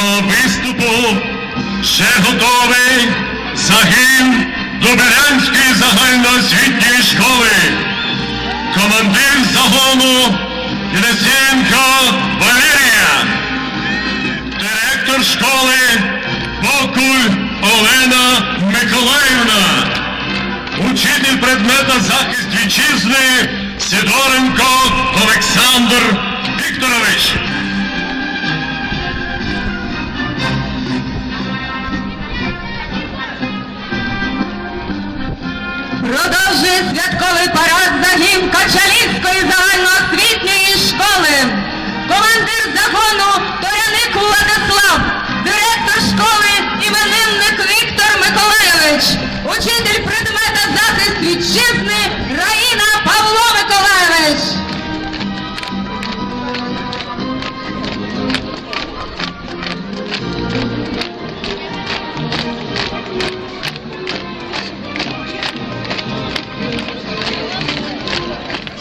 пункту ще готовий загін Дубелянської загальноосвітньої школи. Командир загону Єлисєнко Валерія. Директор школи Бокуль Олена Миколаївна. Учитель предмета захист вітчизни Сидоренко Олександр Вікторович. Продовжує святковий парад загін Качалівської загальноосвітньої школи. Командир загону Торяник Владислав, директор школи іменинник Віктор Миколайович, учитель